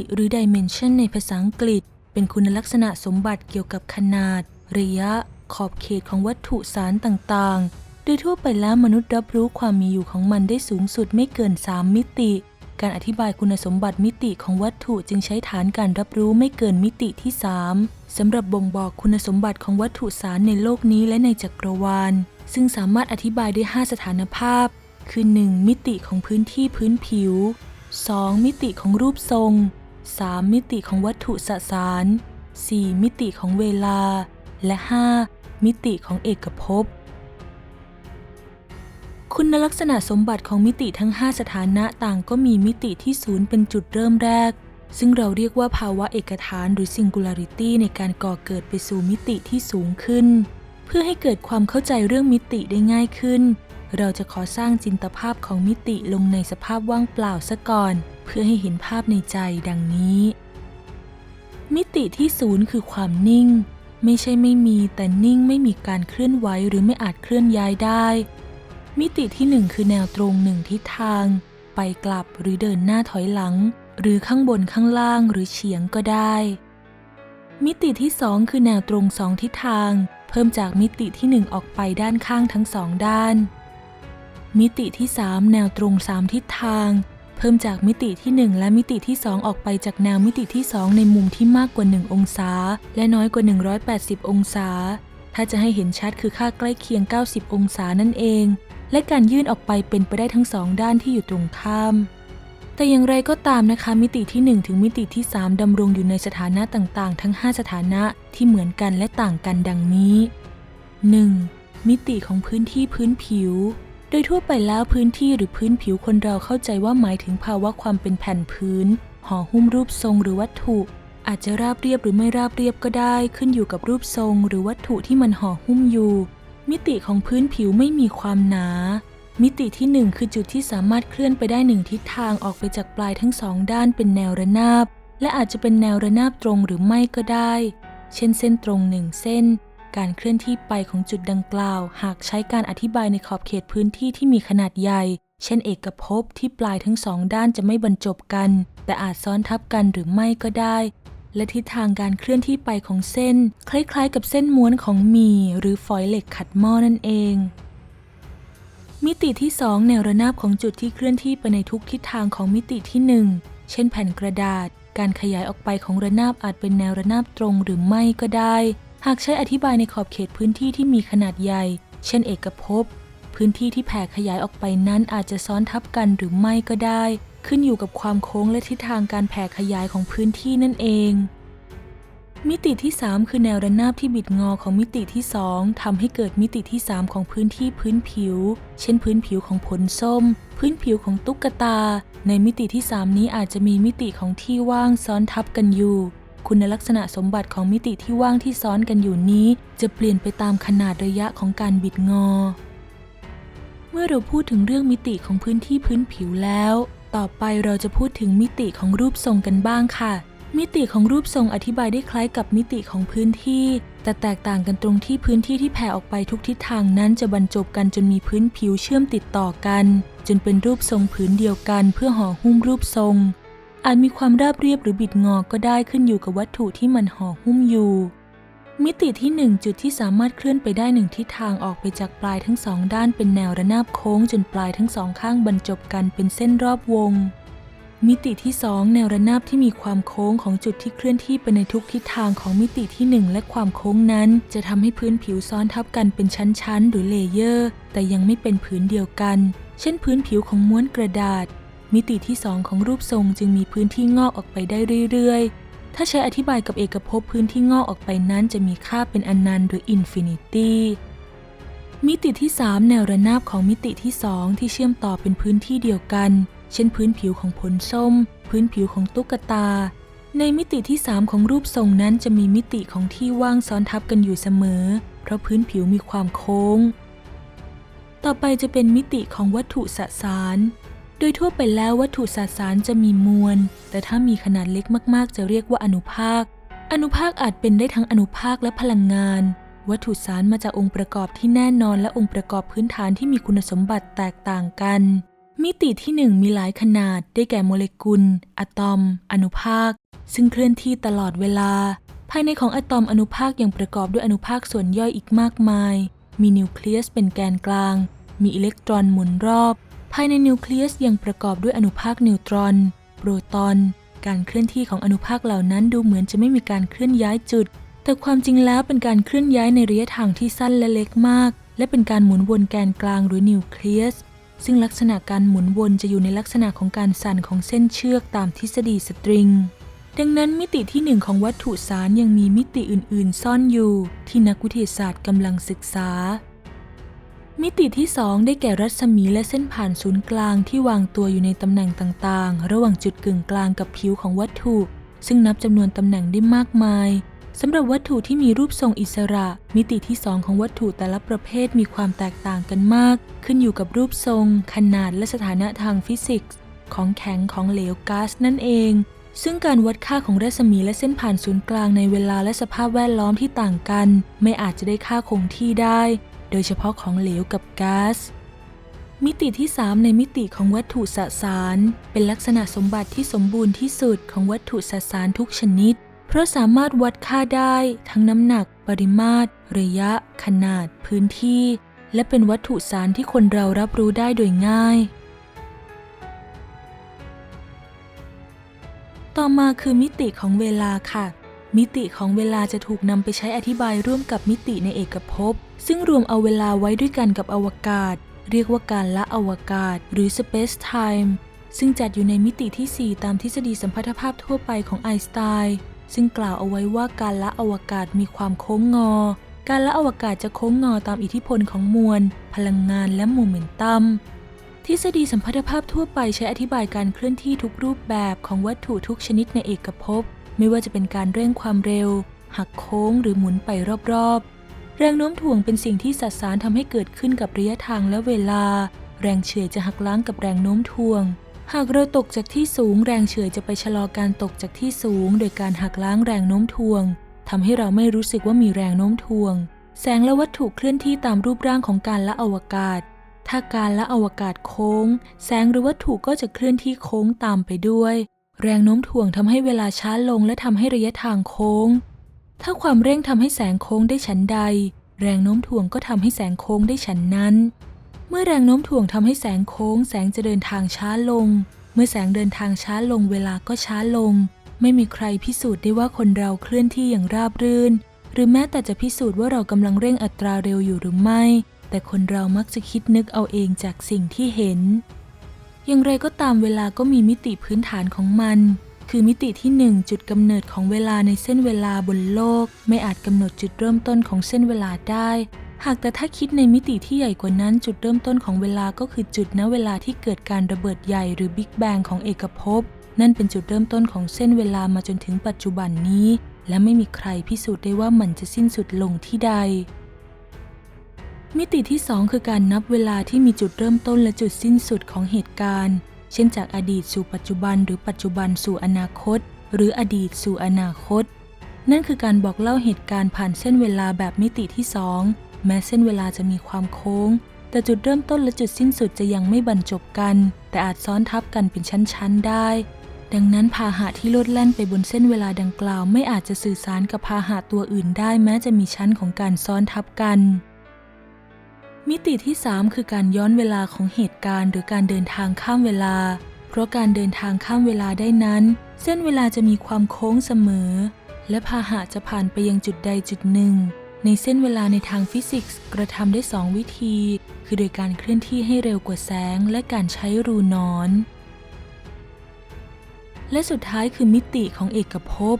ติหรือ dimension ในภาษาอังกฤษ เป็นคุณลักษณะสมบัติเกี่ยวกับขนาด ระยะ ขอบเขตของวัตถุสารต่างๆ โดยทั่วไปแล้วมนุษย์รับรู้ความมีอยู่ของมันได้สูงสุดไม่เกิน 3 มิติ การอธิบายคุณสมบัติมิติของวัตถุจึงใช้ฐานการรับรู้ไม่เกินมิติที่ 3สำหรับบ่งบอกคุณสมบัติของวัตถุสารในโลกนี้และในจักรวาล ซึ่งสามารถอธิบายได้ 5 สถานภาพ คือ 1. มิติของพื้นที่พื้นผิว 2. มิติของรูปทรง 3. มิติของวัตถุสสาร 4. มิติของเวลา และ 5. มิติของเอกภพ คุณลักษณะสมบัติของมิติทั้ง 5 สถานะต่างก็มีมิติที่ศูนย์เป็นจุดเริ่มแรก ซึ่งเราเรียกว่าภาวะเอกฐานหรือ singularity ในการก่อเกิดไปสู่มิติที่สูงขึ้น เพื่อให้เกิดความเข้าใจเรื่องมิติได้ง่ายขึ้น เราจะขอสร้างจินตภาพของมิติลงในสภาพว่างเปล่าซะก่อน พื่อให้เห็นภาพในใจดังนี้ มิติที่ศูนย์คือความนิ่ง ไม่ใช่ไม่มีแต่นิ่งไม่มีการเคลื่อนไหวหรือไม่อาจเคลื่อนย้ายได้ มิติที่หนึ่งคือแนวตรงหนึ่งทิศทาง ไปกลับหรือเดินหน้าถอยหลัง หรือข้างบนข้างล่างหรือเฉียงก็ได้ มิติที่สองคือแนวตรงสองทิศทาง เพิ่มจากมิติที่หนึ่งออกไปด้านข้างทั้งสองด้านมิติที่สามแนวตรงสามทิศทาง เพิ่มจากมิติที่หนึ่งและมิติที่สองออกไปจากแนวมิติที่สองในมุมที่มากกว่า 1 องศา และน้อยกว่า 180 องศา ถ้าจะให้เห็นชัดคือค่าใกล้เคียง 90 องศานั่นเอง และการยื่นออกไปเป็นไปได้ทั้งสองด้านที่อยู่ตรงข้าม แต่อย่างไรก็ตามนะคะ มิติที่ 1 ถึงมิติที่ 3ดำรงอยู่ในสถานะต่างๆ ทั้ง 5 สถานะที่เหมือนกันและต่างกันดังนี้ 1. มิติของพื้นที่พื้นผิว โดยทั่วไปแล้วพื้นที่หรือพื้นผิวคนเราเข้าใจว่าหมายถึงภาวะความเป็นแผ่นพื้นห่อหุ้มรูปทรงหรือวัตถุ อาจจะราบเรียบหรือไม่ราบเรียบก็ได้ ขึ้นอยู่กับรูปทรง หรือวัตถุที่มันห่อหุ้มอยู่ มิติของพื้นผิวไม่มีความหนา มิติที่ 1 คือจุดที่สามารถเคลื่อนไปได้หนึ่งทิศทางออกไปจากปลายทั้งสองด้านเป็นแนวระนาบ และอาจจะเป็นแนวระนาบตรงหรือไม่ก็ได้ เช่นเส้นตรงหนึ่งเส้น การเคลื่อนที่ไปของจุดดังกล่าว หากใช้การอธิบายในขอบเขตพื้นที่ที่มีขนาดใหญ่ เช่นเอกภพที่ปลายทั้งสองด้านจะไม่บรรจบกัน แต่อาจซ้อนทับกันหรือไม่ก็ได้ และทิศทางการเคลื่อนที่ไปของเส้น คล้ายๆ กับเส้นม้วนของมีหรือฝอยเหล็กขัดหม้อนั่นเองมิติที่ 2 แนวระนาบของจุดที่เคลื่อนที่ไปในทุกทิศทางของมิติที่ 1 เช่นแผ่นกระดาษ การขยายออกไปของระนาบอาจเป็นแนวระนาบตรงหรือไม่ก็ได้ หากใช้อธิบายในขอบเขตพื้นที่ที่มีขนาดใหญ่ เช่นเอกภพ พื้นที่ที่แผ่ขยายออกไปนั้นอาจจะซ้อนทับกันหรือไม่ก็ได้ ขึ้นอยู่กับความโค้งและทิศทางการแผ่ขยายของพื้นที่นั่นเอง มิติที่ 3 คือแนวระนาบที่บิดงอของมิติที่ 2ทำให้เกิดมิติที่ 3 ของพื้นที่พื้นผิว เช่น พื้นผิวของผลส้ม พื้นผิวของตุ๊กตา ในมิติที่ 3 นี้อาจจะมีมิติของที่ว่างซ้อนทับกันอยู่ คุณลักษณะสมบัติของมิติที่ว่างที่ซ้อนกันอยู่นี้ จะเปลี่ยนไปตามขนาดระยะของการบิดงอ เมื่อเราพูดถึงเรื่องมิติของพื้นที่พื้นผิวแล้ว ต่อไปเราจะพูดถึงมิติของรูปทรงกันบ้างค่ะ มิติของรูปทรงอธิบายได้คล้ายกับมิติของพื้นที่ แต่แตกต่างกันตรงที่พื้นที่ที่แผ่ออกไปทุกทิศทางนั้นจะบรรจบกันจนมีพื้นผิวเชื่อมติดต่อกัน จนเป็นรูปทรงผืนเดียวกันเพื่อห่อหุ้มรูปทรง อาจมีความราบเรียบหรือบิดงอก็ได้ขึ้นอยู่กับวัตถุที่มันห่อหุ้มอยู่ มิติที่ 1 จุดที่สามารถเคลื่อนไปได้หนึ่งทิศทางออกไปจากปลายทั้งสองด้านเป็นแนวระนาบโค้งจนปลายทั้งสองข้างบรรจบกันเป็นเส้นรอบวง มิติที่ 2 แนวระนาบที่มีความโค้งของจุดที่เคลื่อนที่ไปในทุกทิศทางของมิติที่ 1 และความโค้งนั้น จะทำให้พื้นผิวซ้อนทับกันเป็นชั้นๆ หรือเลเยอร์ แต่ยังไม่เป็นผืนเดียวกัน เช่น พื้นผิวของม้วนกระดาษ มิติที่2ของรูปทรงจึงมีพื้นที่งอกออกไปได้เรื่อยๆ ถ้าใช้อธิบายกับเอกภพพื้นที่งอกออกไปนั้นจะมีค่าเป็นอนันต์หรืออินฟินิตี้มิติที่ 3 แนวระนาบของมิติที่ 2 ที่เชื่อมต่อเป็นพื้นที่เดียวกัน เช่นพื้นผิวของผลส้ม พื้นผิวของตุ๊กตา ในมิติที่ 3 ของรูปทรงนั้นจะมีมิติของที่ว่างซ้อนทับกันอยู่เสมอ เพราะพื้นผิวมีความโค้ง ต่อไปจะเป็นมิติของวัตถุสสาร โดยทั่วไปแล้ววัตถุสสารจะมีมวล แต่ถ้ามีขนาดเล็กมากๆ จะเรียกว่าอนุภาค อนุภาคอาจเป็นได้ทั้งอนุภาคและพลังงาน วัตถุสารมาจากองค์ประกอบที่แน่นอนและองค์ประกอบพื้นฐานที่มีคุณสมบัติแตกต่างกัน มิติที่หนึ่งมีหลายขนาด ได้แก่โมเลกุล อะตอม อนุภาค ซึ่งเคลื่อนที่ตลอดเวลา ภายในของอะตอมอนุภาคยังประกอบด้วยอนุภาคส่วนย่อยอีกมากมาย มีนิวเคลียสเป็นแกนกลาง มีอิเล็กตรอนหมุนรอบ ภายในนิวเคลียสยังประกอบด้วยอนุภาคนิวตรอน โปรตอน การเคลื่อนที่ของอนุภาคเหล่านั้นดูเหมือนจะไม่มีการเคลื่อนย้ายจุด แต่ความจริงแล้วเป็นการเคลื่อนย้ายในระยะทางที่สั้นและเล็กมาก และเป็นการหมุนวนแกนกลางหรือนิวเคลียส ซึ่งลักษณะการหมุนวนจะอยู่ในลักษณะของการสั่นของเส้นเชือกตามทฤษฎีสตริงดังนั้นมิติที่หนึ่งของวัตถุสารยังมีมิติอื่น ๆ ซ่อนอยู่ ที่นักวิทยาศาสตร์กำลังศึกษา มิติที่ 2 ได้แก่รัศมีและเส้นผ่านศูนย์กลางที่วางตัวอยู่ในตำแหน่งต่างๆ ระหว่างจุดกึ่งกลางกับผิวของวัตถุ ซึ่งนับจำนวนตำแหน่งได้มากมายสำหรับวัตถุที่มีรูปทรงอิสระ มิติที่ 2 ของวัตถุแต่ละประเภทมีความแตกต่างกันมาก ขึ้นอยู่กับรูปทรง ขนาดและสถานะทางฟิสิกส์ ของแข็งของเหลวก๊าซนั่นเอง ซึ่งการวัดค่าของรัศมีและเส้นผ่านศูนย์กลางในเวลาและสภาพแวดล้อมที่ต่างกัน ไม่อาจจะได้ค่าคงที่ได้ โดยเฉพาะของเหลวกับก๊าซ มิติที่ 3 ในมิติของวัตถุสสาร เป็นลักษณะสมบัติที่สมบูรณ์ที่สุดของวัตถุสสารทุกชนิด เพราะสามารถวัดค่าได้ทั้งน้ำหนัก ปริมาตร ระยะ ขนาด พื้นที่ และเป็นวัตถุสารที่คนเรารับรู้ได้โดยง่ายต่อมาคือมิติของเวลาค่ะ มิติของเวลาจะถูกนำไปใช้อธิบายร่วมกับมิติในเอกภพ ซึ่งรวมเอาเวลาไว้ด้วยกันกับอวกาศ เรียกว่าการละอวกาศ หรือ space time ซึ่งจัดอยู่ในมิติที่ 4 ตามทฤษฎีสัมพัทธภาพทั่วไปของไอน์สไตน์ซึ่งกล่าวเอาไว้ว่าการละอวกาศมีความโค้งงอ การละอวกาศจะโค้งงอตามอิทธิพลของมวล พลังงานและโมเมนตัมทฤษฎีสัมพัทธภาพทั่วไปใช้อธิบายการเคลื่อนที่ทุกรูปแบบของวัตถุทุกชนิดในเอกภพ ไม่ว่าจะเป็นการเร่งความเร็ว หักโค้งหรือหมุนไปรอบๆ แรงโน้มถ่วงเป็นสิ่งที่สสารทำให้เกิดขึ้นกับระยะทางและเวลา แรงเฉื่อยจะหักล้างกับแรงโน้มถ่วง หากเราตกจากที่สูง แรงเฉื่อยจะไปชะลอการตกจากที่สูง โดยการหักล้างแรงโน้มถ่วงทำให้เราไม่รู้สึกว่ามีแรงโน้มถ่วง แสงและวัตถุเคลื่อนที่ตามรูปร่างของการละอวกาศ ถ้าการละอวกาศโค้ง แสงหรือวัตถุก็จะเคลื่อนที่โค้งตามไปด้วย แรงโน้มถ่วงทำให้เวลาช้าลงและทำให้ระยะทางโค้ง ถ้าความเร่งทำให้แสงโค้งได้ฉันใด แรงโน้มถ่วงก็ทำให้แสงโค้งได้ฉันนั้น เมื่อแรงโน้มถ่วงทำให้แสงโค้ง แสงจะเดินทางช้าลง เมื่อแสงเดินทางช้าลงเวลาก็ช้าลง ไม่มีใครพิสูจน์ได้ว่าคนเราเคลื่อนที่อย่างราบรื่น หรือแม้แต่จะพิสูจน์ว่าเรากำลังเร่งอัตราเร็วอยู่หรือไม่ แต่คนเรามักจะคิดนึกเอาเองจากสิ่งที่เห็น อย่างไรก็ตามเวลาก็มีมิติพื้นฐานของมัน คือมิติที่1จุดกำเนิดของเวลาในเส้นเวลาบนโลก ไม่อาจกำหนดจุดเริ่มต้นของเส้นเวลาได้ หากแต่ถ้าคิดในมิติที่ใหญ่กว่านั้นจุดเริ่มต้นของเวลาก็คือจุดณเวลาที่เกิดการระเบิดใหญ่หรือบิ๊กแบงของเอกภพนั่นเป็นจุดเริ่มต้นของเส้นเวลามาจนถึงปัจจุบันนี้ และไม่มีใครพิสูจน์ได้ว่ามันจะสิ้นสุดลงที่ใด มิติที่ 2 คือการนับเวลาที่มีจุดเริ่มต้นและจุดสิ้นสุดของเหตุการณ์ เช่นจากอดีตสู่ปัจจุบันหรือปัจจุบันสู่อนาคต หรืออดีตสู่อนาคต นั่นคือการบอกเล่าเหตุการณ์ผ่านเส้นเวลาแบบมิติที่ 2 แม้เส้นเวลาจะมีความโค้ง แต่จุดเริ่มต้นและจุดสิ้นสุดจะยังไม่บรรจบกัน แต่อาจซ้อนทับกันเป็นชั้นๆได้ ดังนั้นพาหะที่โลดแล่นไปบนเส้นเวลาดังกล่าว ไม่อาจจะสื่อสารกับพาหะตัวอื่นได้ แม้จะมีชั้นของการซ้อนทับกัน มิติที่ 3 คือการย้อนเวลาของเหตุการณ์หรือการเดินทางข้ามเวลา เพราะการเดินทางข้ามเวลาได้นั้น เส้นเวลาจะมีความโค้งเสมอ และพาหะจะผ่านไปยังจุดใดจุดหนึ่ง ในเส้นเวลาในทางฟิสิกส์กระทำได้สองวิธี คือโดยการเคลื่อนที่ให้เร็วกว่าแสง และการใช้รูนอน และสุดท้ายคือมิติของเอกภพ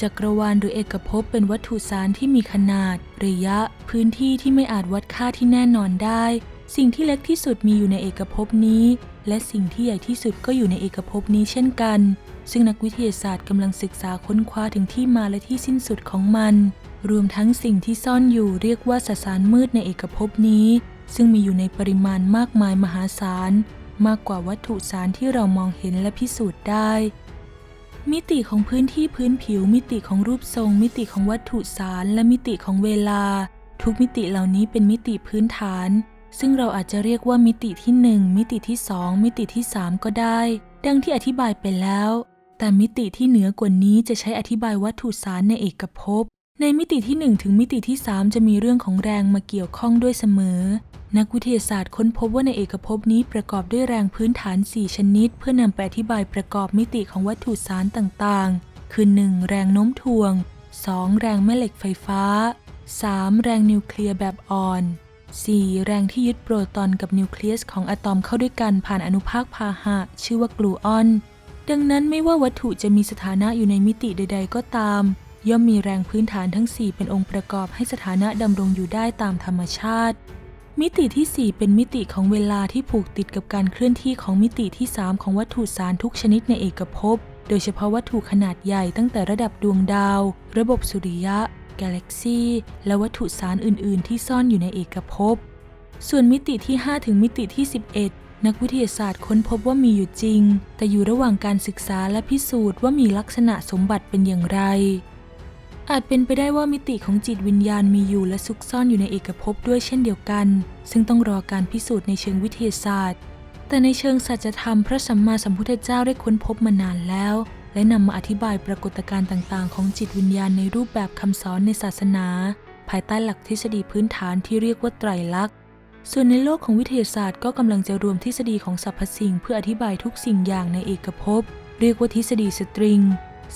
จักรวาลหรือเอกภพเป็นวัตถุสารที่มีขนาด ระยะ พื้นที่ที่ไม่อาจวัดค่าที่แน่นอนได้ สิ่งที่เล็กที่สุดมีอยู่ในเอกภพนี้ และสิ่งที่ใหญ่ที่สุดก็อยู่ในเอกภพนี้เช่นกัน ซึ่งนักวิทยาศาสตร์กำลังศึกษาค้นคว้าถึงที่มาและที่สิ้นสุดของมัน รวมทั้งสิ่งที่ซ่อนอยู่เรียกว่าสสารมืดในเอกภพนี้ ซึ่งมีอยู่ในปริมาณมากมายมหาศาลมากกว่าวัตถุสารที่เรามองเห็นและพิสูจน์ได้ มิติของพื้นที่พื้นผิว มิติของรูปทรง มิติของวัตถุสาร และมิติของเวลา ทุกมิติเหล่านี้เป็นมิติพื้นฐาน ซึ่งเราอาจจะเรียกว่ามิติที่ 1 มิติที่ 2 มิติที่ 3 ก็ได้ ดังที่อธิบายไปแล้ว แต่มิติที่เหนือกว่านี้จะใช้อธิบายวัตถุสารในเอกภพในมิติที่ 1 ถึงมิติที่ 3 จะมีเรื่องของแรงมาเกี่ยวข้องด้วยเสมอ นักวิทยาศาสตร์ค้นพบว่าในเอกภพนี้ประกอบด้วยแรงพื้นฐาน 4 ชนิด เพื่อนำไปอธิบายประกอบมิติของวัตถุสารต่างๆ คือ 1. แรงโน้มถ่วง 2. แรงแม่เหล็กไฟฟ้า 3. แรงนิวเคลียร์แบบอ่อน 4. แรงที่ยึดโปรตอนกับนิวเคลียสของอะตอมเข้าด้วยกันผ่านอนุภาคพาหะ ชื่อว่ากลูออน ดังนั้นไม่ว่าวัตถุจะมีสถานะอยู่ในมิติใด ๆ ก็ตาม ย่อมมีแรงพื้นฐานทั้ง 4 เป็นองค์ประกอบให้สถานะดำรงอยู่ได้ตามธรรมชาติ มิติที่ 4 เป็นมิติของเวลาที่ผูกติดกับการเคลื่อนที่ของมิติที่ 3 ของวัตถุสารทุกชนิดในเอกภพ โดยเฉพาะวัตถุขนาดใหญ่ตั้งแต่ระดับดวงดาว ระบบสุริยะ กาแล็กซี และวัตถุสารอื่น ๆ ที่ซ่อนอยู่ในเอกภพ ส่วนมิติที่ 5 ถึงมิติที่ 11 นักวิทยาศาสตร์ค้นพบว่ามีอยู่จริง แต่อยู่ระหว่างการศึกษาและพิสูจน์ว่ามีลักษณะสมบัติเป็นอย่างไร อาจเป็นไปได้ว่ามิติของจิตวิญญาณมีอยู่และซุกซ่อนอยู่ในเอกภพด้วยเช่นเดียวกัน ซึ่งต้องรอการพิสูจน์ในเชิงวิทยาศาสตร์ แต่ในเชิงสัจธรรมพระสัมมาสัมพุทธเจ้าได้ค้นพบมานานแล้ว และนำมาอธิบายปรากฏการณ์ต่าง ๆ ของจิตวิญญาณในรูปแบบคำสอนในศาสนา ภายใต้หลักทฤษฎีพื้นฐานที่เรียกว่าไตรลักษณ์ส่วนในโลกของวิทยาศาสตร์ก็กำลังจะรวมทฤษฎีของสรรพสิ่ง เพื่ออธิบายทุกสิ่งอย่างในเอกภพ เรียกว่าทฤษฎีสตริง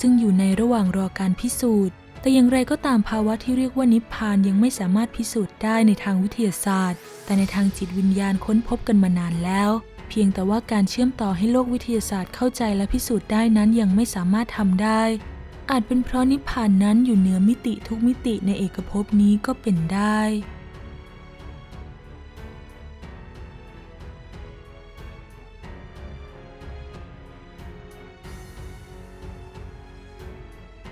ซึ่งอยู่ในระหว่างรอการพิสูจน์ แต่อย่างไรก็ตามภาวะที่เรียกว่านิพพานยังไม่สามารถพิสูจน์ได้ในทางวิทยาศาสตร์ แต่ในทางจิตวิญญาณค้นพบกันมานานแล้ว เพียงแต่ว่าการเชื่อมต่อให้โลกวิทยาศาสตร์เข้าใจและพิสูจน์ได้นั้นยังไม่สามารถทำได้ อาจเป็นเพราะนิพพานนั้นอยู่เหนือมิติทุกมิติในเอกภพนี้ก็เป็นได้